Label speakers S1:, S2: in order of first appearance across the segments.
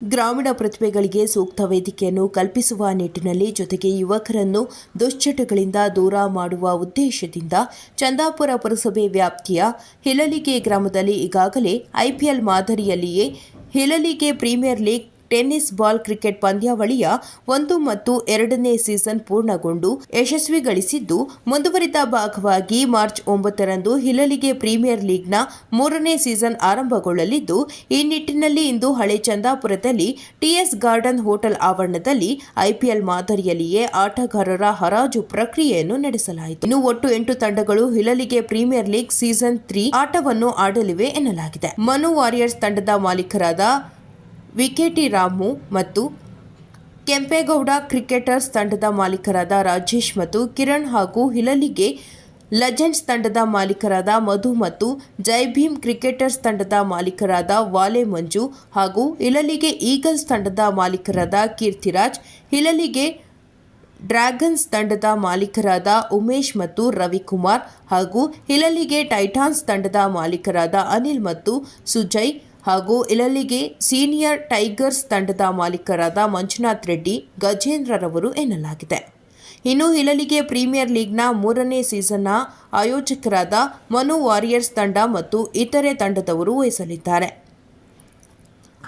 S1: ಗ್ರಾಮೀಣ ಪ್ರತಿಭೆಗಳಿಗೆ ಸೂಕ್ತ ವೇದಿಕೆಯನ್ನು ಕಲ್ಪಿಸುವ ನಿಟ್ಟಿನಲ್ಲಿ ಜೊತೆಗೆ ಯುವಕರನ್ನು ದುಶ್ಚಟಗಳಿಂದ ದೂರ ಮಾಡುವ ಉದ್ದೇಶದಿಂದ ಚಂದಾಪುರ ಪುರಸಭೆ ವ್ಯಾಪ್ತಿಯ ಹಿಲಲಿಗೆ ಗ್ರಾಮದಲ್ಲಿ ಈಗಾಗಲೇ IPL ಮಾದರಿಯಲ್ಲಿಯೇ Hilalige premier league tennis ball cricket ಪಂದ್ಯಾವಳಿಯ ಒಂದು ಮತ್ತು ಎರಡನೇ ಸೀಸನ್ ಪೂರ್ಣಗೊಂಡು ಯಶಸ್ವಿಗಳಿಸಿದ್ದು, ಮುಂದುವರಿದ ಭಾಗವಾಗಿ ಮಾರ್ಚ್ ಒಂಬತ್ತರಂದು ಹಿಲಲಿಗೆ ಪ್ರೀಮಿಯರ್ ಲೀಗ್ನ ಮೂರನೇ ಸೀಸನ್ ಆರಂಭಗೊಳ್ಳಲಿದ್ದು, ಈ ನಿಟ್ಟಿನಲ್ಲಿ ಇಂದು ಹಳೆ ಚಂದಾಪುರದಲ್ಲಿ ಟಿಎಸ್ ಗಾರ್ಡನ್ ಹೋಟೆಲ್ ಆವರಣದಲ್ಲಿ ಐಪಿಎಲ್ ಮಾದರಿಯಲ್ಲಿಯೇ ಆಟಗಾರರ ಹರಾಜು ಪ್ರಕ್ರಿಯೆಯನ್ನು ನಡೆಸಲಾಯಿತು. ಇನ್ನು ಒಟ್ಟು ಎಂಟು ತಂಡಗಳು Hilalige premier league season three ಆಟವನ್ನು ಆಡಲಿವೆ ಎನ್ನಲಾಗಿದೆ. ಮನು ವಾರಿಯರ್ಸ್ ತಂಡದ ಮಾಲೀಕರಾದ ವಿಕೆಟಿ ರಾಮು ಮತ್ತು ಕೆಂಪೇಗೌಡ ಕ್ರಿಕೆಟರ್ಸ್ ತಂಡದ ಮಾಲೀಕರಾದ ರಾಜೇಶ್ ಮತ್ತು ಕಿರಣ್ ಹಾಗೂ ಹಿಲಲಿಗೆ ಲೆಜೆಂಡ್ಸ್ ತಂಡದ ಮಾಲೀಕರಾದ ಮಧು ಮತ್ತು ಜೈಭೀಮ್ ಕ್ರಿಕೆಟರ್ಸ್ ತಂಡದ ಮಾಲೀಕರಾದ ವಾಲೆ ಮಂಜು ಹಾಗೂ ಹಿಲಲಿಗೆ ಈಗಲ್ಸ್ ತಂಡದ ಮಾಲೀಕರಾದ ಕೀರ್ತಿರಾಜ್, ಹಿಲಲಿಗೆ ಡ್ರ್ಯಾಗನ್ಸ್ ತಂಡದ ಮಾಲೀಕರಾದ ಉಮೇಶ್ ಮತ್ತು ರವಿಕುಮಾರ್ ಹಾಗೂ ಹಿಲಲಿಗೆ ಟೈಟಾನ್ಸ್ ತಂಡದ ಮಾಲೀಕರಾದ ಅನಿಲ್ ಮತ್ತು ಸುಜಯ್ ಹಾಗೂ ಇಲಲಿಗೆ ಸೀನಿಯರ್ ಟೈಗರ್ಸ್ ತಂಡದ ಮಾಲೀಕರಾದ ಮಂಜುನಾಥ್ ರೆಡ್ಡಿ, ಗಜೇಂದ್ರರವರು ಎನ್ನಲಾಗಿದೆ. ಇನ್ನು ಇಲಲಿಗೆ ಪ್ರೀಮಿಯರ್ ಲೀಗ್ನ ಮೂರನೇ ಸೀಸನ್ನ ಆಯೋಜಕರಾದ ಮನು ವಾರಿಯರ್ಸ್ ತಂಡ ಮತ್ತು ಇತರೆ ತಂಡದವರು ವಹಿಸಲಿದ್ದಾರೆ.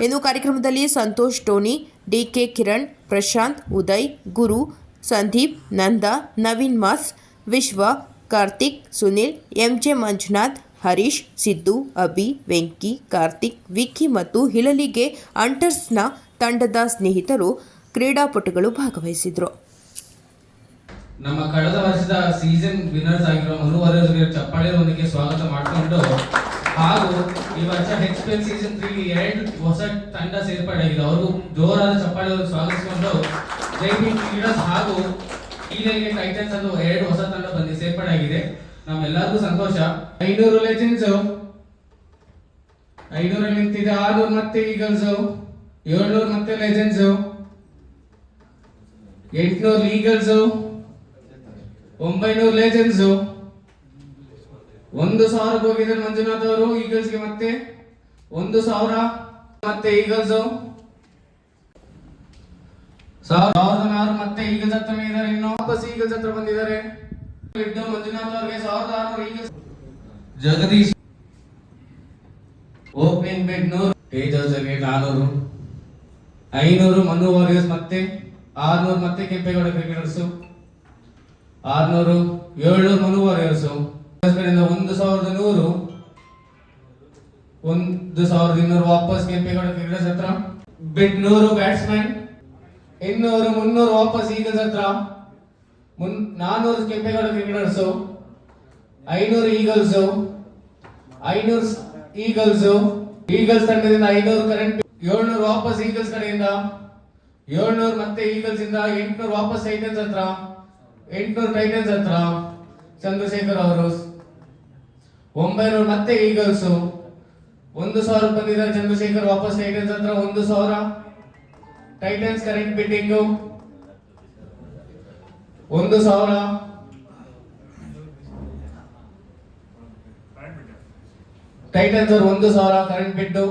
S1: ಇನ್ನು ಕಾರ್ಯಕ್ರಮದಲ್ಲಿ Santosh Tony D K Kiran, Prashant, Uday, Guru, Sandeep, Nanda, Naveen mass, Vishwa, Karthik, Sunil, M J Manjunath Harish, Siddu, Abhi, Venki, Karthik, Vicky ಮತ್ತು ಹಿಲಲಿಗೆ ಅಂಟರ್ಸ್ನ ತಂಡದ ಸ್ನೇಹಿತರು ಕ್ರೀಡಾಪಟುಗಳು ಭಾಗವಹಿಸಿದರು.
S2: ನಮ್ಮ ಕಳೆದ ವರ್ಷದ ಸೀಸನ್ ವಿನ್ನರ್ಸ್ ಆಗಿರೋ ಮನುವರರಿಗೆ ಚಪ್ಪಾಳೆಯೊಂದಿಗೆ ಸ್ವಾಗತ ಮಾಡಿಕೊಂಡು ಹಾಗೂ ಈ ವರ್ಷ ಹೆಚ್ ಪಿ ಸೀಸನ್ ತ್ರೀ ಎರಡು ಹೊಸ ತಂಡ ಸೇರ್ಪಡೆ ಆಗಿದೆ ಅವ್ರಿಗೂ ಜೋರಾದ ಚಪ್ಪಾಳೆ ಸ್ವಾಗತಿಸಿಕೊಂಡು ಜೈವಿಕ್ ಕ್ರೀಡರ್ಸ್ ಹಾಗೂ ಟೈಟನ್ಸ್ ಅದು ಎರಡು ಹೊಸ ತಂಡ ಬಂದು ಸೇರ್ಪಡೆ ಆಗಿದೆ ನಮ್ಮೆಲ್ಲರಿಗೂ ಸಂತೋಷ. ಐನೂರು ಲೆಜೆಂಡ್ಸ್ ಐನೂರಲ್ಲಿ ನಿಂತಿದೆ, ಆರ್ನೂರು ಮತ್ತೆ ಈಗಲ್ಸ್ ಏಳ್ನೂರು ಮತ್ತೆ ಲೆಜೆನ್ಸ್ ಎಂಟ್ನೂರು ಈಗಲ್ಸ್ ಒಂಬೈನೂರು ಲೆಜೆನ್ಸ್ ಒಂದು ಸಾವಿರಕ್ಕೆ ಹೋಗಿದ್ದಾರೆ ಮಂಜುನಾಥ್ ಅವರು ಈಗಲ್ಸ್ಗೆ ಮತ್ತೆ. ಒಂದು ಸಾವಿರ ಮತ್ತೆ ಈಗಲ್ಸ್ ಸಾವಿರದ ಆರು ಮತ್ತೆ ಈಗಲ್ಸ್ ಹತ್ರ ಇದ್ದಾರೆ ಇನ್ನು. ವಾಪಸ್ ಈಗಲ್ಸ್ ಹತ್ರ ಬಂದಿದ್ದಾರೆ. ಮಂಜುನಾಥ್ ಅವರಿಗೆ ಸಾವಿರದ ಆರುನೂರು ಈಗಲ್ಸ್ ಜಗದೀಶ್ ಓಪನಿಂಗ್ ಬೆಡ್ ನೂರು ತೇಜಸ್ಗೆ ನಾನೂರು ಐನೂರು ಮನು ವಾರಿಯರ್ಸ್ ಮತ್ತೆ ಆರ್ನೂರು ಮತ್ತೆ ಕೆಂಪೇಗೌಡ ಕ್ರಿಕೆಟರ್ಸ್ ಆರ್ನೂರು ಏಳ್ನೂರು ಮನು ವಾರಿಯರ್ಸ್ ಕಡೆಯಿಂದ ಒಂದು ಸಾವಿರದ ನೂರು ಒಂದು ಸಾವಿರದ ಇನ್ನೂರು ವಾಪಸ್ ಕೆಂಪೇಗೌಡ ಕ್ರಿಕೆಟರ್ಸ್ ಹತ್ರ. ಬಿಡ್ ನೂರು ಬ್ಯಾಟ್ಸ್ಮನ್ ಇನ್ನೂರು ಮುನ್ನೂರು ವಾಪಸ್ ಈಗ ಹತ್ರ. ಮುನ್ ನಾನೂರು ಕೆಂಪೇಗೌಡ ಕ್ರಿಕೆಟರ್ಸ್, ಐನೂರು ಈಗಲ್ಸ್ ಐನೂರು ಈಗಲ್ಸ್ ಈಗಲ್ಸ್ ತಂಡದಿಂದ ಐನೂರು ಕರೆಂಟ್, ಏಳ್ನೂರು ವಾಪಸ್ ಈಗಲ್ಸ್ ಕಡೆಯಿಂದ, ಏಳ್ನೂರು ಮತ್ತೆ ಈಗಲ್ಸ್ ಇಂದ ಎಂಟ್ನೂರು ವಾಪಸ್ ಟೈಟನ್ಸ್ ಹತ್ರ, ಎಂಟ್ನೂರು ಟೈಟನ್ಸ್ ಹತ್ರ, ಚಂದ್ರಶೇಖರ್ ಅವರು. ಒಂಬೈನೂರು ಮತ್ತೆ ಈಗಲ್ಸ್, ಒಂದು ಸಾವಿರ ಬಂದಿದ್ದಾರೆ ಚಂದ್ರಶೇಖರ್ ವಾಪಸ್ ಟೈಟನ್ಸ್ ಹತ್ರ, ಒಂದು ಸಾವಿರ. Titans current bidding. ಒಂದು ಸಾವಿರ? ಟೈಟನ್ಸ್ ಅವ್ರು ಒಂದು ಸಾವಿರ ಕರೆಂಟ್ ಬಿಟ್ಟು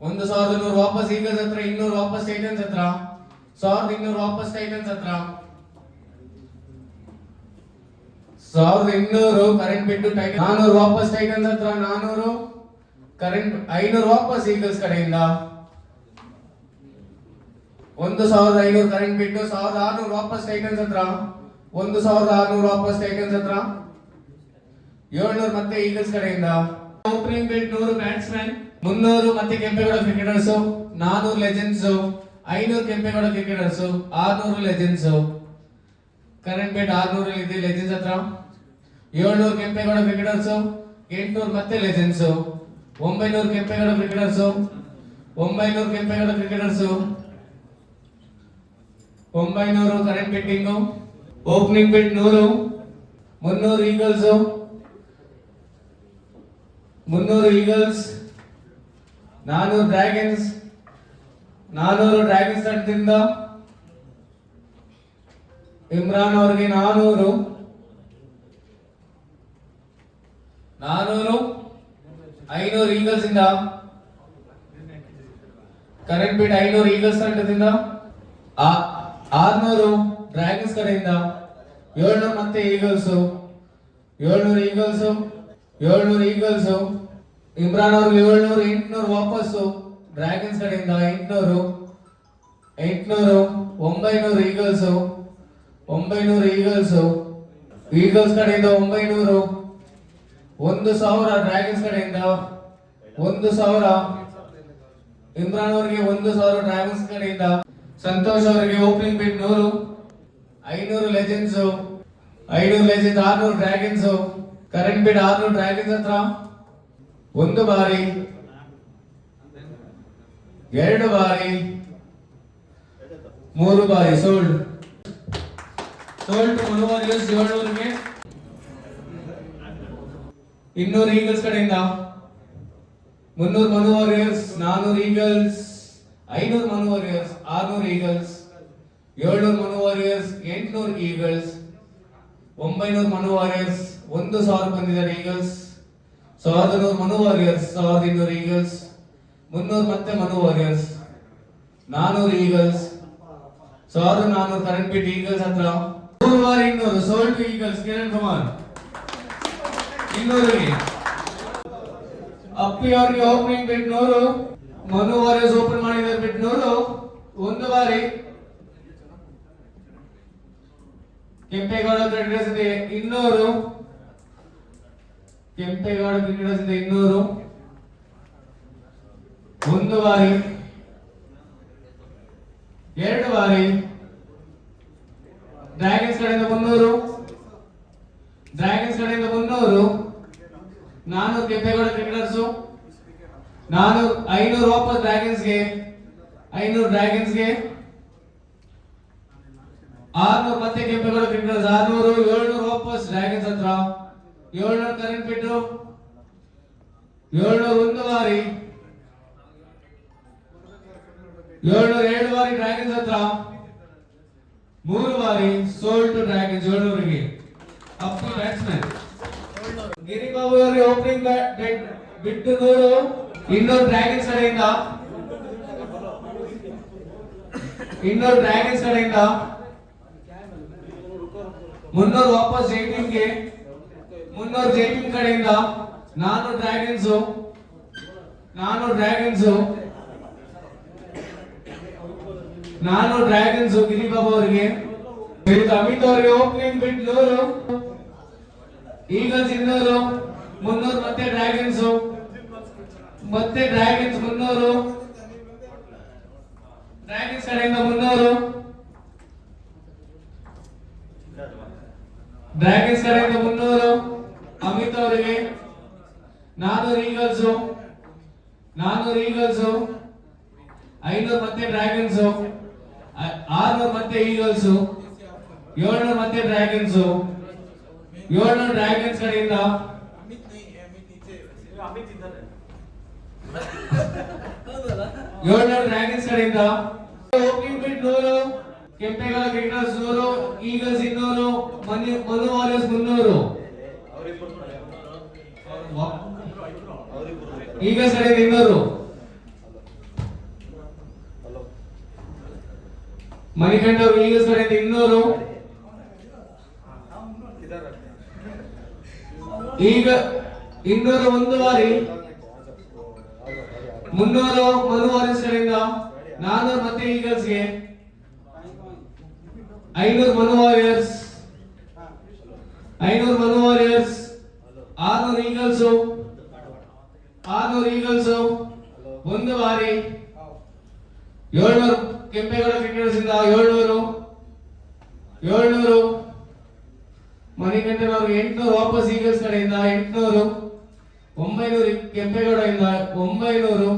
S2: ಒಂದು ಸಾವಿರದ ನೂರು ವಾಪಸ್ ಈಗಲ್ಸ್ ಹತ್ರ ಇನ್ನೂರು ವಾಪಸ್ ಟೈಟನ್ಸ್ ಹತ್ರ ಸಾವಿರದ ಇನ್ನೂರು ವಾಪಸ್ ಟೈಟನ್ಸ್ ಹತ್ರ ಸಾವಿರದ ಇನ್ನೂರು ಕರೆಂಟ್ ಬಿಟ್ಟು ಟೈಟನ್ ನಾನೂರು ವಾಪಸ್ ಟೈಟನ್ಸ್ ಹತ್ರ ನಾನೂರು ಕರೆಂಟ್ ಐನೂರು ವಾಪಸ್ ಈಗಲ್ಸ್ ಕಡೆಯಿಂದ. ಒಂದು ಸಾವಿರದ ಐನೂರು ಕರೆಂಟ್ ಬಿಟ್ಟು ಸಾವಿರದ ಆರ್ನೂರು ವಾಪಸ್ ಟೈಟನ್ಸ್ ಹತ್ರ ಒಂದು ಸಾವಿರದ ಆರ್ನೂರು ವಾಪಸ್ ಟೈಟನ್ಸ್ ಹತ್ರ ಏಳ್ನೂರು ಮತ್ತೆ ಈಗಲ್ಸ್ ಕಡೆಯಿಂದ. ಓಪನಿಂಗ್ ಬಿಟ್ ನೂರು ಬ್ಯಾಟ್ಸ್ಮನ್ ಮುನ್ನೂರು ಮತ್ತೆ ಕೆಂಪೇಗೌಡ ಕ್ರಿಕೆಟರ್ಸ್ ನಾನೂರು ಲೆಜೆಂಡ್ಸ್ ಐನೂರು ಕೆಂಪೇಗೌಡ ಕ್ರಿಕೆಟರ್ಸ್ ಆರ್ನೂರು ಲೆಜೆಂಡ್ಸ್ ಕರೆಂಟ್ ಬಿಟ್ ಆರ್ನೂರು ಇದೆ ಲೆಜೆಂಡ್ಸ್ ಹತ್ರ. ಏಳ್ನೂರು ಕೆಂಪೇಗೌಡ ಕ್ರಿಕೆಟರ್ಸ್ ಎಂಟ್ನೂರು ಮತ್ತೆ ಲೆಜೆಂಡ್ಸ್ ಒಂಬೈನೂರು ಕೆಂಪೇಗೌಡ ಕ್ರಿಕೆಟರ್ಸ್ ಒಂಬೈನೂರು ಕೆಂಪೇಗೌಡ ಕ್ರಿಕೆಟರ್ಸ್ ಒಂಬೈನೂರು ಕರೆಂಟ್ ಬಿಟ್ಟಿಂಗು ಓಪನಿಂಗ್ ಬಿಟ್ ನೂರು, ಮುನ್ನೂರು ಈಗಲ್ಸ್ ಮುನ್ನೂರು ಈಗಲ್ಸ್ ನಾನೂರು ಡ್ರ್ಯಾಗನ್ಸ್ ನಾನೂರು ಡ್ರ್ಯಾಗನ್ಸ್ ತಂಡದಿಂದ ಇಮ್ರಾನ್ ಅವ್ರಿಗೆ ನಾನೂರು ನಾನೂರು ಐನೂರು ಈಗಲ್ಸ್ ಇಂದ ಕರೆಂಟ್ ಬಿಟ್ ಐನೂರು ಈಗಲ್ಸ್ ತಂಡದಿಂದ ಆ- ಆರ್ನೂರು ಡ್ರ್ಯಾಗನ್ಸ್ ಕಡೆಯಿಂದ ಏಳ್ನೂರು ಮತ್ತೆ ಈಗಲ್ಸ್ ಏಳ್ನೂರು ಈಗಲ್ಸ್ ಏಳ್ನೂರು ಈಗಲ್ಸ್ ಇಮ್ರಾನ್ ಅವ್ರಿಗೆ ಏಳ್ನೂರು, ಎಂಟ್ನೂರು ವಾಪಸ್ಸು. ಡ್ರ್ಯಾಗನ್ಸ್ ಕಡೆಯಿಂದ ಎಂಟ್ನೂರು ಎಂಟ್ನೂರು, ಒಂಬೈನೂರು ಈಗಲ್ಸ್ ಒಂಬೈನೂರು ಈಗಲ್ಸ್ ಈಗಲ್ಸ್ ಕಡೆಯಿಂದ ಒಂಬೈನೂರು. ಒಂದು ಸಾವಿರ ಡ್ರ್ಯಾಗನ್ಸ್ ಕಡೆಯಿಂದ ಒಂದು ಸಾವಿರ. ಇಮ್ರಾನ್ ಅವರಿಗೆ ಒಂದು ಸಾವಿರ ಡ್ರ್ಯಾಗನ್ಸ್ ಕಡೆಯಿಂದ ಸಂತೋಷ್ ಅವರಿಗೆ ಓಪನಿಂಗ್ ಬಿಟ್ ನೂರು, ಐನೂರು ಲೆಜೆಂಡ್ಸ್ ಐನೂರು ಲೆಜೆಂಡ್ ಆರ್ನೂರು ಡ್ರ್ಯಾಗನ್ಸ್ ಕರೆಂಟ್ ಬಿಡ್ ಆರ್ನೂರು ಡ್ರ್ಯಾಗನ್ಸ್ ಹತ್ರ ಒಂದು ಬಾರಿ, ಎರಡು ಬಾರಿ, ಮೂರು ಬಾರಿ ಸೋಲ್ಡ್ ಸೋಲ್ಡ್ ಮುಳುವರಿಯಸ್ ಏಳ್ನೂರಿಗೆ. ಇನ್ನೂರು ಈಗಲ್ಸ್ ಕಡೆಯಿಂದ. ಮುನ್ನೂರು ಮನು ವಾರಿಯರ್ಸ್ ನಾನೂರು ಈಗಲ್ಸ್ ಐನೂರು ಮನು ವಾರಿಯರ್ಸ್ ಆರ್ನೂರು ಈಗಲ್ಸ್, ಏಳ್ನೂರು ಮನು ವಾರಿಯರ್ಸ್ ಎಂಟ್ನೂರು ಈಗಲ್ಸ್, ಒಂಬೈನೂರು ಮನು ವಾರಿಯರ್ಸ್ ಒಂದು ಸಾವಿರ ಬಂದಿದ್ದಾರೆ ಈಗಲ್ಸ್, ಸಾವಿರದ ನೂರು ಮನು ವಾರಿಯರ್ಸ್ ಸಾವಿರದ ಇನ್ನೂರು ಈಗಲ್ಸ್, ಮುನ್ನೂರು ಮತ್ತೆ ಮನು ವಾರಿಯರ್ಸ್ ನಾನೂರು ಈಗಲ್ಸ್, ಸಾವಿರದ ನಾನೂರು ಕರೆಂಟ್ ಬಿಟ್ ಈಗಲ್ಸ್ ಹತ್ರ. ನೂರು ಇನ್ನೂರು, ಸೋಲ್ಟು ಈಗಲ್ಸ್, ಕಿರಣ್ ಕುಮಾರ್. ಇನ್ನೂರು. ಅಪ್ಪಿ ಅವ್ರಿಗೆ ಓಪನಿಂಗ್ ಬಿಟ್ಟು ನೂರು ಮನು ವಾರಿಯರ್ಸ್ ಓಪನ್ ಮಾಡಿದ್ದಾರೆ ಬಿಟ್ಟು ನೂರು. ಒಂದು ಬಾರಿ. ಕೆಂಪೇಗೌಡ ಕ್ರಿಕೆಟರ್ಸ್ ಇದೆ ಇನ್ನೂರು. ಕೆಂಪೇಗೌಡ ಕ್ರಿಕೆಟರ್ಸ್ ಇದೆ ಇನ್ನೂರು. ಒಂದು ಬಾರಿ. ಎರಡು ಬಾರಿ. ಡ್ರ್ಯಾಗನ್ಸ್ ಕಡೆಯಿಂದ ಮುನ್ನೂರು. ಡ್ರ್ಯಾಗನ್ಸ್ ಕಡೆಯಿಂದ ಮುನ್ನೂರು. ನಾನು ಕೆಂಪೇಗೌಡ ಕ್ರಿಕೆಟರ್ಸು ನಾನು ಐನೂರು ವಾಪಸ್ ಡ್ರ್ಯಾಗನ್ಸ್ಗೆ. ಐನೂರು ಡ್ರ್ಯಾಗನ್ಸ್ಗೆ ಆರ್ನೂರು ಮತ್ತೆ ಕೆಂಪೇಗೌಡ ಕ್ರಿಕೆಟರ್ಸ್ ಆರ್ನೂರು ಏಳ್ನೂರು ವಾಪಸ್ ಡ್ರ್ಯಾಗನ್ಸ್ ಹತ್ರ ಏಳ್ನೂರು ಕರೆಂಟ್ ಬಿಟ್ಟು ಏಳ್ನೂರು ಒಂದು ಬಾರಿ ಏಳ್ನೂರು ಎರಡು ಬಾರಿ ಡ್ರ್ಯಾಗನ್ಸ್ ಹತ್ರ ಮೂರು ಬಾರಿ ಸೋಲ್ ಟು ಡ್ರ್ಯಾಗನ್ಸ್ ಏಳ್ನೂರಿಗೆ ಅಪ್ ಬ್ಯಾಟ್ಸ್ಮನ್ ಗಿರಿಬಾಬು ಅವರಿಗೆ ಓಪನಿಂಗ್ ಬಿಟ್ಟು ನೂರು ಇನ್ನೂರು ಡ್ರ್ಯಾಗನ್ಸ್ ಕಡೆಯಿಂದ ಇನ್ನೂರು ಡ್ರ್ಯಾಗನ್ಸ್ ಕಡೆಯಿಂದ ಮುನ್ನೂರು ವಾಪಸ್ ಜೈಟಿಂಗ್ಗೆ ಮುನ್ನೂರು ಜೈಟಿಂಗ್ ಕಡೆಯಿಂದ ನಾನು ಡ್ರ್ಯಾಗನ್ಸ್ ನಾನು ಡ್ರ್ಯಾಗನ್ಸ್ ನಾನು ಡ್ರ್ಯಾಗನ್ಸ್ ಗಿರಿಬಾಬು ಅವರಿಗೆ. ಶ್ರೀಯುತ ಅಮಿತ್ ಅವರಿಗೆ ಓಪನಿಂಗ್ ಬಿಟ್ ನೂರು ಈಗಲ್ಸ್ ಇನ್ನೂರು, ಮುನ್ನೂರು ಮತ್ತೆ ಡ್ರ್ಯಾಗನ್ಸ್ ಮತ್ತೆ ಡ್ರ್ಯಾಗನ್ಸ್ ಮುನ್ನೂರು. ಡ್ರ್ಯಾಗನ್ಸ್ ಕಡೆಯಿಂದ ಮುನ್ನೂರು ಡ್ರ್ಯಾಗನ್ ಕಡೆಯಿಂದ ಮುನ್ನೂರು ಅಮಿತ್ ಅವರಿಗೆ ನಾನೂರು ಈಗಲ್ಸ್ ನಾನೂರು ಈಗಲ್ಸ್ ಐನೂರು ಮತ್ತೆ ಡ್ರ್ಯಾಗನ್ಸ್ ಆರ್ನೂರು ಮತ್ತೆ ಈಗಲ್ಸ್ ಏಳ್ನೂರು ಮತ್ತೆ ಡ್ರ್ಯಾಗನ್ಸ್ ಏಳ್ನೂರು ಡ್ರ್ಯಾಗನ್ಸ್ ಕಡೆಯಿಂದ. ಏಳ್ನೂರು ಡ್ರ್ಯಾಗನ್ಸ್ ಕಡೆಯಿಂದ. ನೂರು ಕೆಂಪೇಗೌಡ ಕ್ರಿಕೆಟರ್ಸ್ ನೂರು ಈಗಲ್ಸ್ ಇನ್ನೂರು ಈಗಲ್ಸ್ ಕಡೆಯಿಂದ ಇನ್ನೂರು. ಮಣಿಕಂಠ ಅವರು ಈಗ ಸರಿ ಇನ್ನೂರು. ಈಗ ಇನ್ನೂರ ಒಂದು ಬಾರಿ. ಮುನ್ನೂರು ಮನು ವಾರಿಯರ್ಸ್ ನಾನೂರು ಮತ್ತೆ ಈಗಲ್ಸ್ಗೆ ಐನೂರು ಮನು ವಾರಿಯರ್ಸ್ ಐನೂರು ಮನು ವಾರಿಯರ್ಸ್ ಆರ್ನೂರು ಈಗಲ್ಸ್ ಆರ್ನೂರು ಈಗಲ್ಸ್ ಒಂದು ಬಾರಿ. ಏಳ್ನೂರು ಕೆಂಪೇಗೌಡ ಕ್ರಿಕೆಟರ್ಸ್ ಇಂದ ಏಳ್ನೂರು. ಏಳ್ನೂರು. ಮಣಿಕಂಠನವ್ರಿಗೆ ಎಂಟ್ನೂರು ವಾಪಸ್ ಈಗಲ್ಸ್ ಕಡೆಯಿಂದ ಎಂಟ್ನೂರು. ಒಂಬೈನೂರು ಕೆಂಪೇಗೌಡ ಇಂದ ಒಂಬೈನೂರು.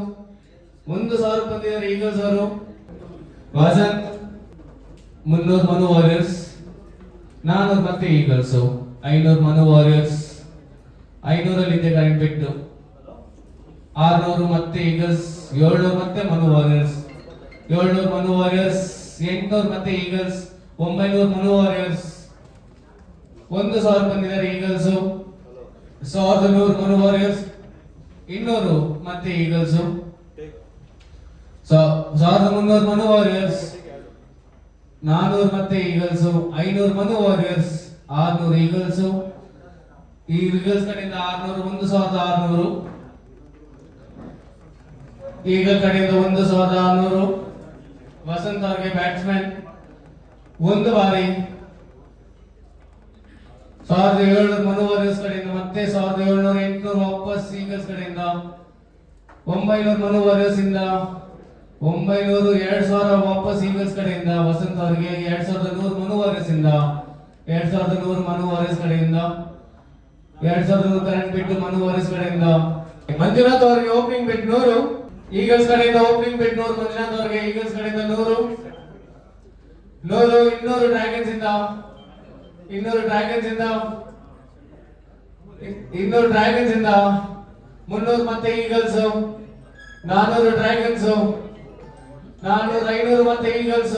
S2: ಒಂದು ಸಾವಿರ ಬಂದಿದ್ದಾರೆ ಈಗಲ್ಸ್ ಅವರು ವಸಂತ್ ಮುನ್ನೂರು ಮನು ವಾರಿಯರ್ಸ್, ನಾನೂರು ಮತ್ತೆ ಈಗಲ್ಸು. ಐನೂರು ಮನು ವಾರಿಯರ್ಸ್, ಐನೂರಲ್ಲಿ ಇದೆ ಕರೆಂಟ್ ಬಿಟ್ಟು. ಆರ್ನೂರು ಮತ್ತೆ ಈಗಲ್ಸ್, ಏಳ್ನೂರು ಮತ್ತೆ ಮನು ವಾರಿಯರ್ಸ್. ಏಳ್ನೂರು ಮನು ವಾರಿಯರ್ಸ್, ಎಂಟ್ನೂರು ಮತ್ತೆ ಈಗಲ್ಸ್, ಒಂಬೈನೂರು ಮನು ವಾರಿಯರ್ಸ್. ಒಂದು ಸಾವಿರ ಬಂದಿದ್ದಾರೆ ಈಗಲ್ಸ್. ಸಾವಿರದ ನೂರು ಮನು ವಾರಿಯರ್ಸ್, ಇನ್ನೂರು ಮತ್ತೆ ಈಗಲ್ಸ್. ಸಾವಿರದ ಮುನ್ನೂರು ಮನು ವಾರಿಯರ್ಸ್ ನಾನೂರು ಮತ್ತೆ ಈಗಲ್ಸ್ ಐನೂರು ಮನು ವಾರಿಯರ್ಸ್ ಆರ್ನೂರು ಈಗಲ್ಸ್ ಈ ಈಗಲ್ಸ್ ಕಡೆಯಿಂದ ಆರ್ನೂರು, ಒಂದು ಸಾವಿರದ ಆರ್ನೂರು. ಈಗಲ್ ಕಡೆಯಿಂದ ಒಂದು ಸಾವಿರದ ಆರ್ನೂರು. ವಸಂತ್ ಅವ್ರಿಗೆ ಬ್ಯಾಟ್ಸ್ಮನ್ ಒಂದು ಬಾರಿ. ಸಾವಿರದ ಏಳ್ನೂರು ಮನು ವಾರಿಯರ್ಸ್ ಕಡೆಯಿಂದ ಮತ್ತೆ ಸಾವಿರದ ಏಳ್ನೂರ ಎಂಟುನೂರು ವಾಪಸ್ ಈಗಲ್ಸ್ ಕಡೆಯಿಂದ. ಒಂಬೈನೂರು ಮನು ವಾರಿಯರ್ಸ್ ಇಂದ ಒಂಬೈನೂರು ಎರಡ್ ಸಾವಿರ ವಾಪಸ್ ಈಗಲ್ಸ್ ಕಡೆಯಿಂದ, ವಸಂತ ಅವರಿಗೆ ಎರಡ್ ಸಾವಿರದ ನೂರು ಮನು ವಾರಿಯರ್ಸ್ ಇಂದ ಎರಡ್ ಸಾವಿರದ ನೂರು ಮನು ವಾರಿಯರ್ಸ್ ಕಡೆಯಿಂದ, ಎರಡ್ ಸಾವಿರದ ನೂರು ಕರೆಂಟ್ ಬಿಟ್ಟು ಮನು ವಾರಿಯರ್ಸ್ ಕಡೆಯಿಂದ. ಮಂಜುನಾಥ್ ಅವರಿಗೆ ಓಪನಿಂಗ್ ಬಿಟ್ಟು ನೂರು, ಈಗಲ್ಸ್ ಕಡೆಯಿಂದ ಓಪನಿಂಗ್ ಬಿಟ್ಟು ನೂರು, ಮಂಜುನಾಥ್ ಅವರಿಗೆ ಈಗಲ್ಸ್ ಕಡೆಯಿಂದ ನೂರು. ನೂರು, ಇನ್ನೂರು ಡ್ರ್ಯಾಗನ್ಸ್ ಇಂದ, ಇನ್ನೂರು ಡ್ರ್ಯಾಗನ್ಸ್ ಇಂದ ಇನ್ನೂರು ಡ್ರ್ಯಾಗನ್ಸ್ ಇಂದ, ಮುನ್ನೂರು ಮತ್ತೆ ಈಗಲ್ಸ್, ನಾನೂರು ಡ್ರ್ಯಾಗನ್ಸ್ ನಾನೂರು ಐನೂರು ಮತ್ತೆ ಈಗಲ್ಸ್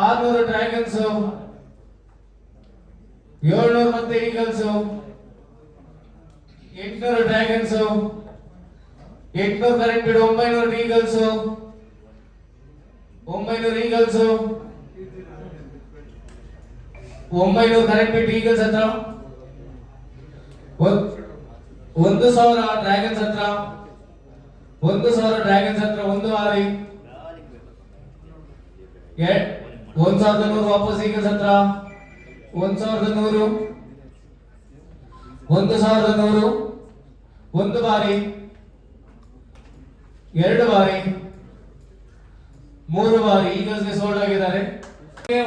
S2: ಆರ್ನೂರು ಡ್ರ್ಯಾಗನ್ಸ್ ಏಳ್ನೂರು ಮತ್ತೆ ಈಗಲ್ಸ್ ಎಂಟ್ನೂರು ಡ್ರ್ಯಾಗನ್ಸ್ ಎಂಟ್ನೂರು ಕರೆಂಟ್ ಬಿಡು ಒಂಬೈನೂರು ಈಗಲ್ಸ್ ಒಂಬೈನೂರು ಈಗಲ್ಸ್ ಒಂಬೈನೂರು ಕರೆಂಟ್ ಬಿಟ್ಟು ಈಗಲ್ಸ್ ಹತ್ರ ಒಂದ್- ಒಂದು ಸಾವಿರ ಡ್ರ್ಯಾಗನ್ಸ್ ಹತ್ರ ಒಂದು ಸಾವಿರ ಡ್ರ್ಯಾಗನ್ಸ್ ಹತ್ರ ಒಂದು ಬಾರಿ ಎ- ಒಂದ್ ಸಾವಿರದ ನೂರು ವಾಪಸ್ ಈಗ ಸತ್ರ? ಒಂದ್ ಸಾವಿರದ ನೂರು. ಒಂದು ಸಾವಿರದ ನೂರು. ಒಂದು ಬಾರಿ. ಎರಡು ಬಾರಿ. ಮೂರು ಬಾರಿ. ಈಗಲ್ಸ್ಗೆ ಸೋಲ್ಡ್ ಆಗಿದ್ದಾರೆ.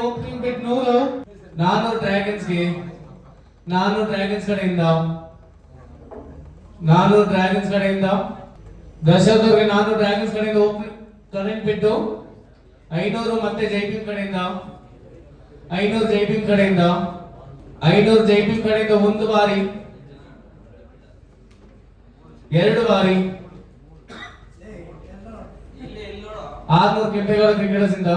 S2: ಓಪನಿಂಗ್ ಬಿಟ್ ನೂರು. ನಾನೂರು ಡ್ರ್ಯಾಗನ್ಸ್ಗೆ ನಾನೂರು ಡ್ರ್ಯಾಗನ್ಸ್ ಕಡೆಯಿಂದ, ನಾನೂರು ಡ್ರ್ಯಾಗನ್ಸ್ ಕಡೆಯಿಂದ ದಶರಥ್ ಅವ್ರಿಗೆ ನಾನೂರು ಡ್ರ್ಯಾಗನ್ಸ್ ಕಡೆಯಿಂದ ಓಪನಿಂಗ್ ಕರೆಂಟ್ ಬಿಟ್ಟು ಐನೂರು ಮತ್ತೆ ಜೈಪಿಂ ಕಡೆಯಿಂದ, ಐನೂರು ಜೈಪಿಂ ಕಡೆಯಿಂದ, ಐನೂರು ಜೈಪಿಂ ಕಡೆಯಿಂದ ಒಂದು ಬಾರಿ, ಎರಡು ಬಾರಿ, ಆರ್ನೂರು ಕೆಂಪೇಗೌಡ ಕ್ರಿಕೆಟರ್ಸ್ ಇಂದ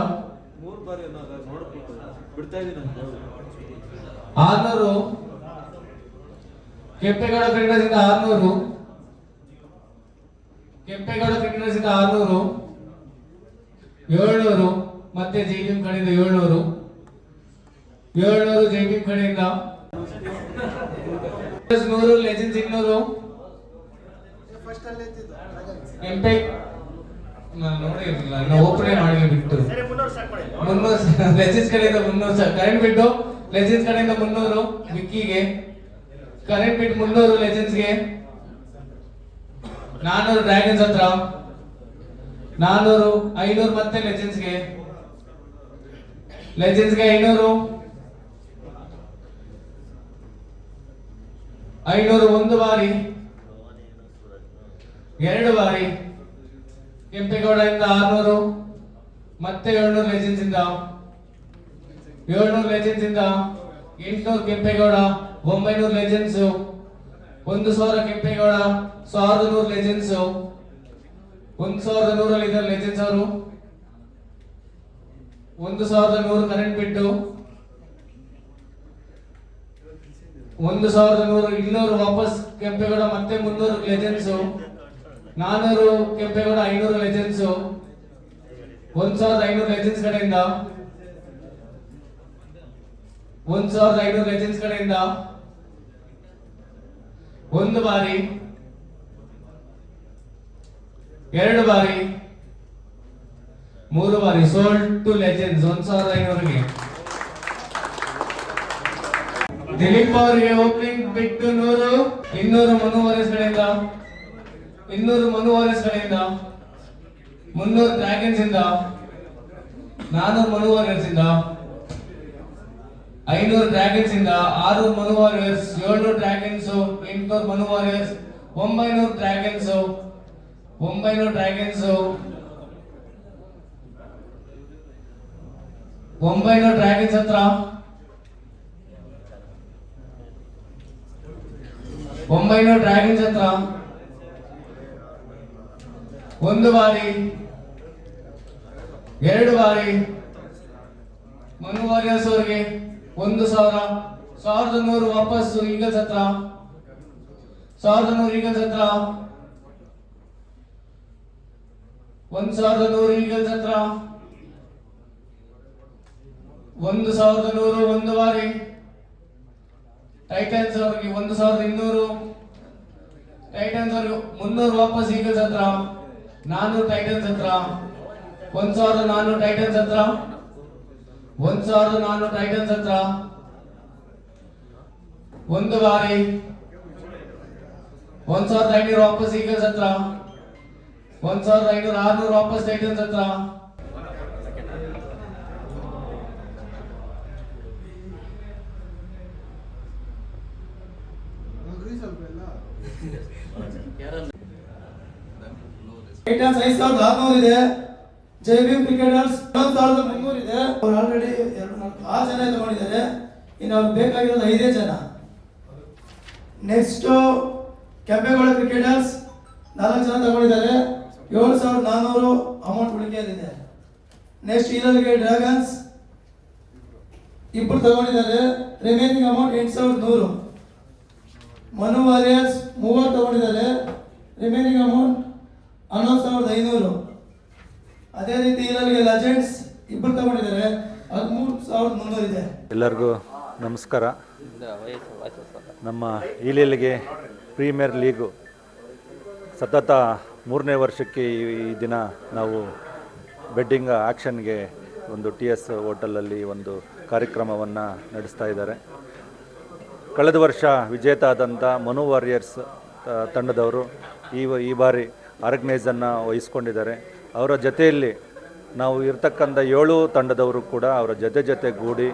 S2: ಆರ್ನೂರು ಕೆಂಪೇಗೌಡ ಕ್ರಿಕೆಟರ್ಸ್ ಇಂದ ಆರ್ನೂರು, ಕೆಂಪೇಗೌಡ ಕ್ರಿಕೆಟರ್ಸ್ ಇಂದ ಆರ್ನೂರು ಏಳ್ನೂರು, ಮತ್ತೆ ಜೈಬೀಮ್ ಕಡೆಯಿಂದ ಏಳ್ನೂರು. ಏಳ್ನೂರು ಜೈಬೀಮ್ ಕಡೆಯಿಂದ. ನೂರು ಲೆಜೆನ್ಸ್ ಇನ್ನೂರು. ನಾನು ಬಿಟ್ಟು. ಕಡೆಯಿಂದ ಮುನ್ನೂರು ಕರೆಂಟ್ ಬಿಟ್ಟು ಕಡೆಯಿಂದ ಮುನ್ನೂರು ಕರೆಂಟ್ ಬಿಟ್ಟು ಮುನ್ನೂರು ಡ್ರ್ಯಾಗನ್ಸ್ ಹತ್ರ. ನಾನೂರು, ಐನೂರು ಮತ್ತೆ ಲೆಜೆನ್ಸ್ಗೆ ಲೆಜೆನ್ಸ್ಗೆ ಐನೂರು? ಐನೂರು ಒಂದು ಬಾರಿ. ಎರಡು ಬಾರಿ. ಕೆಂಪೇಗೌಡದಿಂದ ಆರ್ನೂರು, ಮತ್ತೆ ಏಳ್ನೂರು ಲೆಜೆನ್ಸ್ ಇಂದ? ಏಳ್ನೂರು ಲೆಜೆನ್ಸ್ ಇಂದ? ಎಂಟ್ನೂರು ಕೆಂಪೇಗೌಡ, ಒಂಬೈನೂರು ಲೆಜೆನ್ಸ್ ಒಂದು ಸಾವಿರ ಕೆಂಪೇಗೌಡ ಸಾವಿರದ ನೂರು ಲೆಜೆನ್ಸ್ ಒಂದು ಸಾವಿರದ ನೂರಲ್ಲಿ ಇದ್ದಾರೆ ಲೆಜೆನ್ಸ್ ಅವರು ಒಂದು ಸಾವಿರದ ನೂರು ಕರೆಂಟ್ ಬಿಟ್ಟು? ಒಂದು ಸಾವಿರದ ನೂರು ಇನ್ನೂರು ವಾಪಸ್ ಕೆಂಪೇಗೌಡ ಮತ್ತೆ ಮುನ್ನೂರು ಲೆಜೆನ್ಸ್ ನಾನೂರು ಕೆಂಪೇಗೌಡ ಐನೂರು ಲೆಜೆನ್ಸ್ ಒಂದ್ ಸಾವಿರದ ಐನೂರು ಲೆಜೆನ್ಸ್ ಕಡೆಯಿಂದ? ಒಂದ್ ಸಾವಿರದ ಐನೂರು ಲೆಜೆನ್ಸ್ ಕಡೆಯಿಂದ? ಒಂದು ಬಾರಿ. ಎರಡು ಬಾರಿ, ಮೂರು ಬಾರಿ ಸೋಲ್ ಟು ಲೆಜೆಂಡ್ಸ್, ಒಂದ್ ಸಾವಿರದ ಐನೂರಿಗೆ. ದಿಲೀಪ್ ಅವರಿಗೆ ಓಪನಿಂಗ್ ಬಿಟ್ಟು ನೂರು, ಇನ್ನೂರು ಮನು ವಾರಿಸ್ಗಳಿಂದ ಇನ್ನೂರು ಮನು ವಾರಿಯರ್ಸ್ ಮುನ್ನೂರು ಡ್ರ್ಯಾಗನ್ಸ್ ಇಂದ, ನಾನೂರು ಮನು ವಾರಿಯರ್ಸ್ ಇಂದ, ಐನೂರು ಡ್ರ್ಯಾಗನ್ಸ್ ಇಂದ ಆರು ಮನು ವಾರಿಯರ್ಸ್ ಏಳ್ನೂರು ಡ್ರ್ಯಾಗನ್ಸ್ ಎಂಟ್ನೂರು ಮನು ವಾರಿಯರ್ಸ್ ಒಂಬೈನೂರು ಡ್ರ್ಯಾಗನ್ಸ್ ಒಂಬೈನೂರು ಡ್ರ್ಯಾಗನ್ಸ್ ಒಂಬೈನೂರು ಡ್ರ್ಯಾಗನ್ಸ್ ಹತ್ರ ಒಂಬೈನೂರು ಡ್ರ್ಯಾಗನ್ಸ್ ಹತ್ರ ಒಂದು ಬಾರಿ ಎರಡು ಬಾರಿ ಮನು ವಾರಿಯರ್ಸ್ ಅವರಿಗೆ ಒಂದು ಸಾವಿರ ಸಾವಿರದ ನೂರು ವಾಪಸ್ ಈಗಲ್ಸ್ ಹತ್ರ ಸಾವಿರದ ನೂರು ಈಗಲ್ಸ್ ಹತ್ರ ಒಂದು ಸಾವಿರದ ನೂರು ಈಗಲ್ಸ್ ಹತ್ರ ಒಂದು ಸಾವಿರದ ನೂರು ಒಂದು ಬಾರಿ. ಟೈಟನ್ಸ್ ಅವ್ರಿಗೆ ಒಂದು ಸಾವಿರದ ಇನ್ನೂರು. ಟೈಟನ್ಸ್ ಅವ್ರಿಗೆ ಮುನ್ನೂರು ವಾಪಸ್ ಈಗಲ್ಸ್ ಹತ್ರ ನಾನೂರು ಟೈಟನ್ಸ್ ಹತ್ರ ಒಂದ್ ಸಾವಿರದ ನಾನೂರು ಟೈಟನ್ಸ್ ಹತ್ರ ಒಂದ್ ಸಾವಿರದ ನಾನೂರು ಟೈಟನ್ಸ್ ಹತ್ರ ಒಂದು ಬಾರಿ. ಒಂದ್ ಸಾವಿರದ ಐನೂರು ವಾಪಸ್ ಈಗಲ್ಸ್ ಹತ್ರ ಒಂದ್ ಸಾವಿರದ ಐನೂರು ಆರ್ನೂರು ವಾಪಸ್ ಟೈಟನ್ಸ್ ಹತ್ರ
S3: ಐದು ಇದೆ. ಜೈ ಕ್ರಿಕೆಟರ್ಸ್ ಒಂದು ಸಾವಿರದ ಮುನ್ನೂರು ಇದೆ. ಜನ ತಗೊಂಡಿದ್ದಾರೆ. ಇನ್ನು ಬೇಕಾಗಿರೋದು ಐದೇ ಜನ. ನೆಕ್ಸ್ಟು ಕೆಂಪೇಗೌಡ ಕ್ರಿಕೆಟರ್ಸ್ ನಾಲ್ಕು ಜನ ತಗೊಂಡಿದ್ದಾರೆ. ಏಳು ಸಾವಿರದ ನಾನ್ನೂರು ಅಮೌಂಟ್ ಉಳಿಕೆಯಲ್ಲಿದೆ. ನೆಕ್ಸ್ಟ್ ಇಲ್ಲಲ್ಗೆ ಡ್ರ್ಯಾಗನ್ಸ್ ಇಬ್ಬರು ತಗೊಂಡಿದ್ದಾರೆ. ರಿಮೈನಿಂಗ್ ಅಮೌಂಟ್ ಎಂಟು ಸಾವಿರದ ನೂರು. ಮನು ವಾರಿಯರ್ಸ್ ಮೂವರು ತಗೊಂಡಿದ್ದಾರೆ. ರಿಮೈನಿಂಗ್ ಅಮೌಂಟ್ ಹನ್ನೊಂದು ಸಾವಿರದ ಐನೂರು. ಅದೇ ರೀತಿ ಇಲ್ಲಲ್ಲಿಗೆ ಲಜೆಂಡ್ಸ್ ಇಬ್ಬರು ತಗೊಂಡಿದ್ದಾರೆ. ಹದಿಮೂರು ಸಾವಿರದ ಮುನ್ನೂರು ಇದೆ.
S4: ಎಲ್ಲರಿಗೂ ನಮಸ್ಕಾರ. ನಮ್ಮ ಇಲ್ಲಿಗೆ ಪ್ರೀಮಿಯರ್ ಲೀಗು ಸತತ ಮೂರನೇ ವರ್ಷಕ್ಕೆ ಈ ದಿನ ನಾವು ಬೆಡ್ಡಿಂಗ್ ಆ್ಯಕ್ಷನ್ಗೆ ಒಂದು ಟಿ ಎಸ್ ಹೋಟೆಲಲ್ಲಿ ಒಂದು ಕಾರ್ಯಕ್ರಮವನ್ನು ನಡೆಸ್ತಾ ಇದ್ದಾರೆ. ಕಳೆದ ವರ್ಷ ವಿಜೇತ ಆದಂಥ ಮನು ವಾರಿಯರ್ಸ್ ತಂಡದವರು ಈ ಈ ಬಾರಿ ಆರ್ಗನೈಸನ್ನು ವಹಿಸ್ಕೊಂಡಿದ್ದಾರೆ. ಅವರ ಜೊತೆಯಲ್ಲಿ ನಾವು ಇರ್ತಕ್ಕಂಥ ಏಳು ತಂಡದವರು ಕೂಡ ಅವರ ಜೊತೆ ಜೊತೆಗೂಡಿ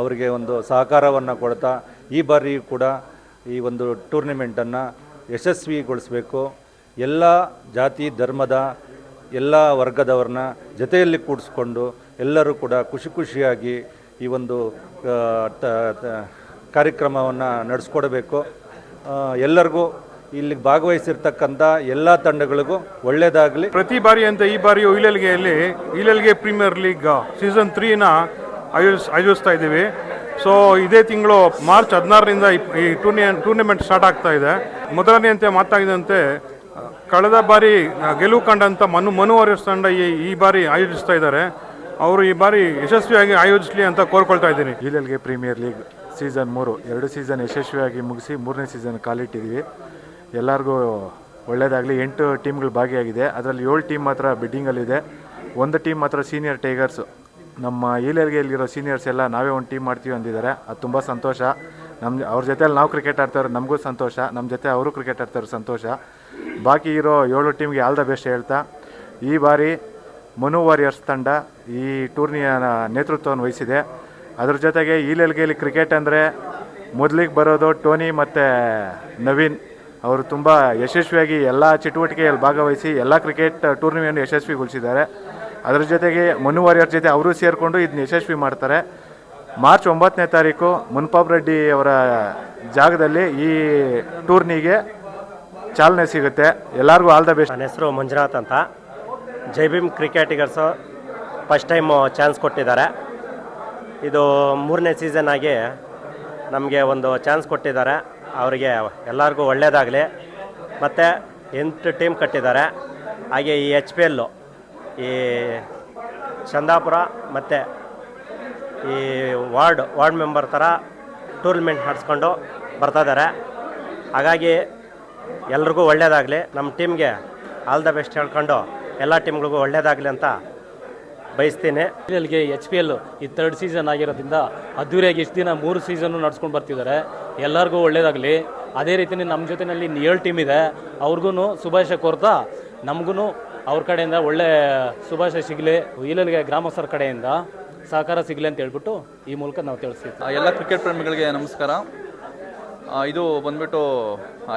S4: ಅವರಿಗೆ ಒಂದು ಸಹಕಾರವನ್ನು ಕೊಡ್ತಾ ಈ ಬಾರಿ ಕೂಡ ಈ ಒಂದು ಟೂರ್ನಿಮೆಂಟನ್ನು ಯಶಸ್ವಿಗೊಳಿಸಬೇಕು. ಎಲ್ಲ ಜಾತಿ, ಧರ್ಮದ ಎಲ್ಲ ವರ್ಗದವ್ರನ್ನ ಜೊತೆಯಲ್ಲಿ ಕೂಡಿಸ್ಕೊಂಡು ಎಲ್ಲರೂ ಕೂಡ ಖುಷಿ ಖುಷಿಯಾಗಿ ಈ ಒಂದು ಕಾರ್ಯಕ್ರಮವನ್ನು ನಡೆಸ್ಕೊಡ್ಬೇಕು. ಎಲ್ಲರಿಗೂ ಇಲ್ಲಿ ಭಾಗವಹಿಸಿರ್ತಕ್ಕಂಥ ಎಲ್ಲ ತಂಡಗಳಿಗೂ ಒಳ್ಳೆಯದಾಗಲಿ
S5: ಪ್ರತಿ ಬಾರಿ ಅಂತ ಈ ಬಾರಿಯು ಇಲೆಲ್ಗೆಯಲ್ಲಿ ಇಲೆಲ್ಗೆ ಪ್ರೀಮಿಯರ್ ಲೀಗ್ ಸೀಸನ್ ತ್ರೀನ ಆಯೋಜಿಸ್ ಆಯೋಜಿಸ್ತಾ ಇದ್ದೀವಿ. ಸೊ ಇದೇ ತಿಂಗಳು ಮಾರ್ಚ್ ಹದಿನಾರರಿಂದ ಈ ಟೂರ್ನಿ ಟೂರ್ನಿಮೆಂಟ್ ಸ್ಟಾರ್ಟ್ ಆಗ್ತಾ ಇದೆ. ಮೊದಲನೆಯಂತೆ ಮಾತಾಗಿದಂತೆ ಕಳೆದ ಬಾರಿ ಗೆಲುವು ಕಂಡಂಥ ಮನು ಮನು ವಾರಿಯರ್ಸ್ ತಂಡ ಈ ಈ ಬಾರಿ ಆಯೋಜಿಸ್ತಾ ಇದ್ದಾರೆ. ಅವರು ಈ ಬಾರಿ ಯಶಸ್ವಿಯಾಗಿ ಆಯೋಜಿಸಲಿ ಅಂತ ಕೋರ್ಕೊಳ್ತಾ ಇದ್ದೀನಿ.
S6: ಇಲೆಲ್ಗೆ ಪ್ರೀಮಿಯರ್ ಲೀಗ್ ಸೀಸನ್ ಮೂರು, ಎರಡು ಸೀಸನ್ ಯಶಸ್ವಿಯಾಗಿ ಮುಗಿಸಿ ಮೂರನೇ ಸೀಸನ್ ಕಾಲಿಟ್ಟಿದ್ದೀವಿ. ಎಲ್ಲರಿಗೂ ಒಳ್ಳೆಯದಾಗಲಿ ಎಂಟು ಟೀಮ್ಗಳು ಭಾಗಿಯಾಗಿದೆ. ಅದರಲ್ಲಿ ಏಳು ಟೀಮ್ ಮಾತ್ರ ಬಿಡ್ಡಿಂಗಲ್ಲಿದೆ. ಒಂದು ಟೀಮ್ ಮಾತ್ರ ಸೀನಿಯರ್ ಟೈಗರ್ಸು. ನಮ್ಮ ಇಲ್ಲಿರೋ ಸೀನಿಯರ್ಸ್ ಎಲ್ಲ ನಾವೇ ಒಂದು ಟೀಮ್ ಮಾಡ್ತೀವಿ ಅಂದಿದ್ದಾರೆ. ಅದು ತುಂಬ ಸಂತೋಷ. ನಮ್ಮ ಅವ್ರ ಜೊತೆಯಲ್ಲಿ ನಾವು ಕ್ರಿಕೆಟ್ ಆಡ್ತಾವ್ರೆ ನಮಗೂ ಸಂತೋಷ. ನಮ್ಮ ಜೊತೆ ಅವರು ಕ್ರಿಕೆಟ್ ಆಡ್ತಾರೆ ಸಂತೋಷ. ಬಾಕಿ ಇರೋ ಏಳು ಟೀಮ್ಗೆ ಆಲ್ ದ ಬೆಸ್ಟ್ ಹೇಳ್ತಾ, ಈ ಬಾರಿ ಮನು ವಾರಿಯರ್ಸ್ ತಂಡ ಈ ಟೂರ್ನಿಯ ನೇತೃತ್ವವನ್ನು ವಹಿಸಿದೆ. ಅದ್ರ ಜೊತೆಗೆ ಈ ಲೆಲ್ಗೆಯಲ್ಲಿ ಕ್ರಿಕೆಟ್ ಅಂದರೆ ಮೊದಲಿಗೆ ಬರೋದು ಟೋನಿ ಮತ್ತು ನವೀನ್. ಅವರು ತುಂಬ ಯಶಸ್ವಿಯಾಗಿ ಎಲ್ಲ ಚಟುವಟಿಕೆಯಲ್ಲಿ ಭಾಗವಹಿಸಿ ಎಲ್ಲ ಕ್ರಿಕೆಟ್ ಟೂರ್ನಿಯನ್ನು ಯಶಸ್ವಿಗೊಳಿಸಿದ್ದಾರೆ. ಅದರ ಜೊತೆಗೆ ಮನು ವಾರಿಯರ್ ಜೊತೆ ಅವರು ಸೇರಿಕೊಂಡು ಇದನ್ನ ಯಶಸ್ವಿ ಮಾಡ್ತಾರೆ. ಮಾರ್ಚ್ ಒಂಬತ್ತನೇ ತಾರೀಕು ಮುನ್ಪಾಪ್ ರೆಡ್ಡಿ ಅವರ ಜಾಗದಲ್ಲಿ ಈ ಟೂರ್ನಿಗೆ ಚಾಲನೆ ಸಿಗುತ್ತೆ. ಎಲ್ಲರಿಗೂ ಆಲ್ ದ ಬೆಸ್ಟ್
S7: ನನ್ನ ಹೆಸರು ಮಂಜುನಾಥ್ ಅಂತ. ಜೈ ಭೀಮ್ ಕ್ರಿಕೆಟಿಗರ್ಸು ಫಸ್ಟ್ ಟೈಮ್ ಚಾನ್ಸ್ ಕೊಟ್ಟಿದ್ದಾರೆ. ಇದು ಮೂರನೇ ಸೀಸನ್ ಆಗಿ ನಮಗೆ ಒಂದು ಚಾನ್ಸ್ ಕೊಟ್ಟಿದ್ದಾರೆ. ಅವರಿಗೆ ಎಲ್ಲರಿಗೂ ಒಳ್ಳೆಯದಾಗಲಿ ಮತ್ತು ಎಂಟು ಟೀಮ್ ಕಟ್ಟಿದ್ದಾರೆ. ಹಾಗೆ ಈ ಎಚ್ ಪಿ ಎಲ್ಲು ಈ ಚಂದಾಪುರ ಮತ್ತು ಈ ವಾರ್ಡ್ ವಾರ್ಡ್ ಮೆಂಬರ್ ಥರ ಟೂರ್ನಮೆಂಟ್ ಬರ್ತಾ ಇದ್ದಾರೆ. ಹಾಗಾಗಿ ಎಲ್ರಿಗೂ ಒಳ್ಳೆಯದಾಗಲಿ ನಮ್ಮ ಟೀಮ್ಗೆ ಆಲ್ ದ ಬೆಸ್ಟ್ ಹೇಳ್ಕೊಂಡು ಎಲ್ಲ ಟೀಮ್ಗಳಿಗೂ ಒಳ್ಳೆಯದಾಗಲಿ ಅಂತ ಬಯಸ್ತೀನಿ.
S8: ಎಲ್ಗೆ ಎಚ್ ಪಿ ಎಲ್ ಈ ತರ್ಡ್ ಸೀಸನ್ ಆಗಿರೋದ್ರಿಂದ ಅದ್ದೂರಿಯಾಗಿ ಇಷ್ಟು ದಿನ ಮೂರು ಸೀಸನ್ನು ನಡ್ಸ್ಕೊಂಡು ಬರ್ತಿದ್ದಾರೆ. ಎಲ್ಲರಿಗೂ ಒಳ್ಳೇದಾಗಲಿ. ಅದೇ ರೀತಿಯೇ ನಮ್ಮ ಜೊತೆಯಲ್ಲಿ ಇನ್ನು ಏಳು ಟೀಮ್ ಇದೆ. ಅವ್ರಿಗೂ ಶುಭಾಶಯ ಕೋರ್ತಾ ನಮಗೂ ಅವ್ರ ಕಡೆಯಿಂದ ಒಳ್ಳೆ ಶುಭಾಶಯ ಸಿಗಲಿ. ಇಲ್ಲಿಗೆ ಗ್ರಾಮಸ್ಥರ ಕಡೆಯಿಂದ ಸಹಕಾರ ಸಿಗಲಿ ಅಂತ ಹೇಳ್ಬಿಟ್ಟು ಈ ಮೂಲಕ ನಾವು ತಿಳಿಸ್ತೀವಿ.
S9: ಆ, ಎಲ್ಲ ಕ್ರಿಕೆಟ್ ಪ್ರೇಮಿಗಳಿಗೆ ನಮಸ್ಕಾರ. ಇದು ಬಂದ್ಬಿಟ್ಟು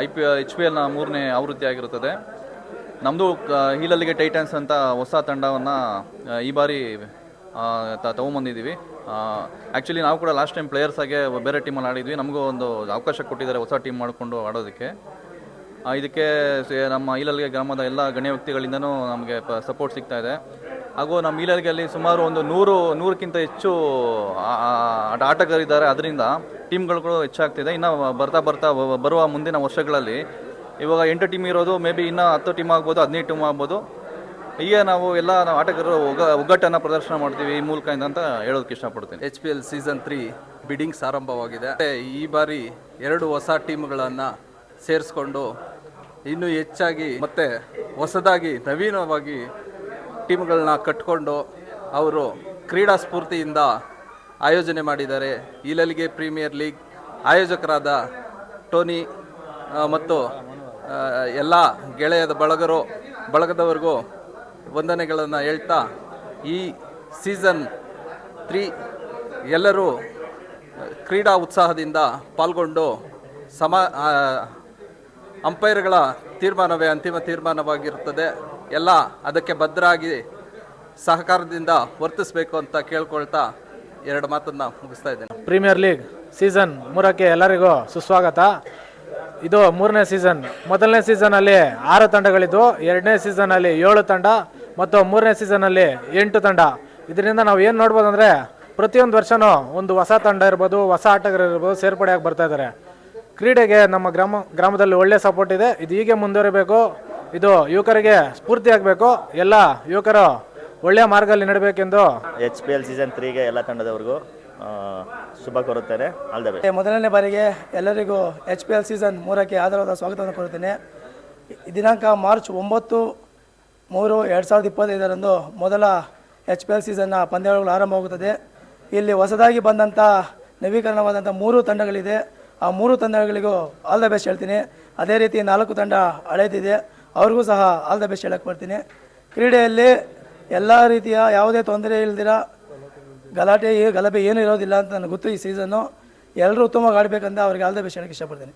S9: ಐ ಪಿ ಎಚ್ ಪಿ ಎಲ್ನ ಮೂರನೇ ಆವೃತ್ತಿ ಆಗಿರುತ್ತದೆ. ನಮ್ಮದು ಹೀಲಲ್ಲಿಗೆ ಟೈಟನ್ಸ್ ಅಂತ ಹೊಸ ತಂಡವನ್ನು ಈ ಬಾರಿ ತಗೊಂಬಂದಿದ್ದೀವಿ. ಆ್ಯಕ್ಚುಲಿ ನಾವು ಕೂಡ ಲಾಸ್ಟ್ ಟೈಮ್ ಪ್ಲೇಯರ್ಸ್ ಆಗಿ ಬೇರೆ ಟೀಮಲ್ಲಿ ಆಡಿದ್ವಿ. ನಮಗೂ ಒಂದು ಅವಕಾಶ ಕೊಟ್ಟಿದ್ದಾರೆ ಹೊಸ ಟೀಮ್ ಮಾಡಿಕೊಂಡು ಆಡೋದಕ್ಕೆ. ಇದಕ್ಕೆ ನಮ್ಮ ಈಲಲ್ಗೆ ಗ್ರಾಮದ ಎಲ್ಲ ಗಣ್ಯ ವ್ಯಕ್ತಿಗಳಿಂದನೂ ನಮಗೆ ಸಪೋರ್ಟ್ ಸಿಗ್ತಾ ಇದೆ. ಹಾಗೂ ನಮ್ಮ ಈಲಲ್ಗೆಯಲ್ಲಿ ಸುಮಾರು ಒಂದು ನೂರು, ನೂರಕ್ಕಿಂತ ಹೆಚ್ಚು ಆಟಗಾರಿದ್ದಾರೆ. ಅದರಿಂದ ಟೀಮ್ಗಳು ಹೆಚ್ಚಾಗ್ತಿದೆ. ಇನ್ನು ಬರ್ತಾ ಬರ್ತಾ ಬರುವ ಮುಂದಿನ ವರ್ಷಗಳಲ್ಲಿ ಇವಾಗ ಎಂಟು ಟೀಮ್ ಇರೋದು, ಮೇ ಬಿ ಇನ್ನೂ ಹತ್ತು ಟೀಮ್ ಆಗ್ಬೋದು, ಹದಿನೈದು ಟೀಮ್ ಆಗ್ಬೋದು. ಈಗ ನಾವು ಎಲ್ಲ ನಾವು ಆಟಗಾರರು ಒಗ್ಗ ಒಗ್ಗಟ್ಟನ್ನು ಪ್ರದರ್ಶನ ಮಾಡ್ತೀವಿ ಈ ಮೂಲಕ ಅಂತ ಹೇಳೋದಕ್ಕೆ ಇಷ್ಟಪಡ್ತೀನಿ.
S10: H P L season three biddings ಆರಂಭವಾಗಿದೆ. ಈ ಬಾರಿ ಎರಡು ಹೊಸ ಟೀಮ್ಗಳನ್ನು ಸೇರಿಸ್ಕೊಂಡು ಇನ್ನೂ ಹೆಚ್ಚಾಗಿ ಮತ್ತೆ ಹೊಸದಾಗಿ, ನವೀನವಾಗಿ ಟೀಮ್ಗಳನ್ನ ಕಟ್ಕೊಂಡು ಅವರು ಕ್ರೀಡಾ ಸ್ಫೂರ್ತಿಯಿಂದ ಆಯೋಜನೆ ಮಾಡಿದ್ದಾರೆ. ಇಲಲಿಗೆ ಪ್ರೀಮಿಯರ್ ಲೀಗ್ ಆಯೋಜಕರಾದ ಟೋನಿ ಮತ್ತು ಎಲ್ಲ ಗೆಳೆಯದ ಬಳಗರು, ಬಳಗದವರಿಗೂ ವಂದನೆಗಳನ್ನು ಹೇಳ್ತಾ ಈ ಸೀಸನ್ ತ್ರೀ ಎಲ್ಲರೂ ಕ್ರೀಡಾ ಉತ್ಸಾಹದಿಂದ ಪಾಲ್ಗೊಂಡು ಸಮ ಅಂಪೈರ್ಗಳ ತೀರ್ಮಾನವೇ ಅಂತಿಮ ತೀರ್ಮಾನವಾಗಿರುತ್ತದೆ. ಎಲ್ಲ ಅದಕ್ಕೆ ಭದ್ರಾಗಿ ಸಹಕಾರದಿಂದ ವರ್ತಿಸಬೇಕು ಅಂತ ಕೇಳ್ಕೊಳ್ತಾ ಎರಡು ಮಾತನ್ನ ಮುಗಿಸ್ತಾ ಇದ್ದೇನೆ.
S11: ಪ್ರೀಮಿಯರ್ ಲೀಗ್ ಸೀಸನ್ ಮೂರಕ್ಕೆ ಎಲ್ಲರಿಗೂ ಸುಸ್ವಾಗತ. ಇದು ಮೂರನೇ ಸೀಸನ್. ಮೊದಲನೇ ಸೀಸನಲ್ಲಿ ಆರು ತಂಡಗಳಿದ್ದು, ಎರಡನೇ ಸೀಸನಲ್ಲಿ ಏಳು ತಂಡ ಮತ್ತು ಮೂರನೇ ಸೀಸನಲ್ಲಿ ಎಂಟು ತಂಡ. ಇದರಿಂದ ನಾವು ಏನು ನೋಡ್ಬೋದು ಅಂದರೆ ಪ್ರತಿಯೊಂದು ವರ್ಷವೂ ಒಂದು ಹೊಸ ತಂಡ ಇರ್ಬೋದು, ಹೊಸ ಆಟಗಾರರು ಇರ್ಬೋದು ಸೇರ್ಪಡೆಯಾಗಿ ಬರ್ತಾ ಇದ್ದಾರೆ. ಕ್ರೀಡೆಗೆ ನಮ್ಮ ಗ್ರಾಮ, ಗ್ರಾಮದಲ್ಲಿ ಒಳ್ಳೆಯ ಸಪೋರ್ಟ್ ಇದೆ. ಇದು ಹೀಗೆ ಮುಂದುವರಿಬೇಕು. ಇದು ಯುವಕರಿಗೆ ಸ್ಫೂರ್ತಿ ಆಗಬೇಕು. ಎಲ್ಲ ಯುವಕರು ಒಳ್ಳೆಯ ಮಾರ್ಗದಲ್ಲಿ ನಡಬೇಕೆಂದು.
S12: ಎಚ್ ಪಿ ಎಲ್ ಸೀಸನ್ ತ್ರೀಗೆ ಎಲ್ಲ ತಂಡದವರಿಗೂ ಶುಭ ಕೋರುತ್ತೇನೆ. ಆಲ್ ದ ಬೆಸ್ಟ್
S3: ಮೊದಲನೇ ಬಾರಿಗೆ ಎಲ್ಲರಿಗೂ ಎಚ್ ಪಿ ಎಲ್ ಸೀಸನ್ ಮೂರಕ್ಕೆ ಆಧಾರವಾದ ಸ್ವಾಗತವನ್ನು ಕೋರುತ್ತೇನೆ. ದಿನಾಂಕ ಮಾರ್ಚ್ ಒಂಬತ್ತು ಮೂರು ಎರಡು ಸಾವಿರದ ಇಪ್ಪತ್ತೈದರಂದು ಮೊದಲ ಎಚ್ ಪಿ ಎಲ್ ಸೀಸನ್ನ ಪಂದ್ಯಾವಳಿಗಳು ಆರಂಭವಾಗುತ್ತದೆ ಇಲ್ಲಿ ಹೊಸದಾಗಿ ಬಂದಂಥ ನವೀಕರಣವಾದಂಥ ಮೂರು ತಂಡಗಳಿದೆ. ಆ ಮೂರು ತಂಡಗಳಿಗೂ ಆಲ್ ದ ಬೆಸ್ಟ್ ಹೇಳ್ತೀನಿ. ಅದೇ ರೀತಿ ನಾಲ್ಕು ತಂಡ ಹಳೇದಿದೆ ಅವ್ರಿಗೂ ಸಹ ಆಲ್ ದ ಬೆಸ್ಟ್ ಹೇಳಕ್ಕೆ ಬರ್ತೀನಿ. ಕ್ರೀಡೆಯಲ್ಲಿ ಎಲ್ಲ ರೀತಿಯ ಯಾವುದೇ ತೊಂದರೆ ಇಲ್ದಿರ ಗಲಾಟೆ ಗಲಭೆ ಏನೂ ಇರೋದಿಲ್ಲ ಅಂತ ನನಗೆ ಗೊತ್ತು ಈ ಸೀಸನ್ನು ಎಲ್ಲರೂ ಉತ್ತಮವಾಗಿ ಆಡಬೇಕಂತ ಅವ್ರಿಗೆ ಆಲ್ ದ ಬೆಸ್ಟ್ ಹೇಳಕ್ಕೆ ಇಷ್ಟಪಡ್ತೀನಿ.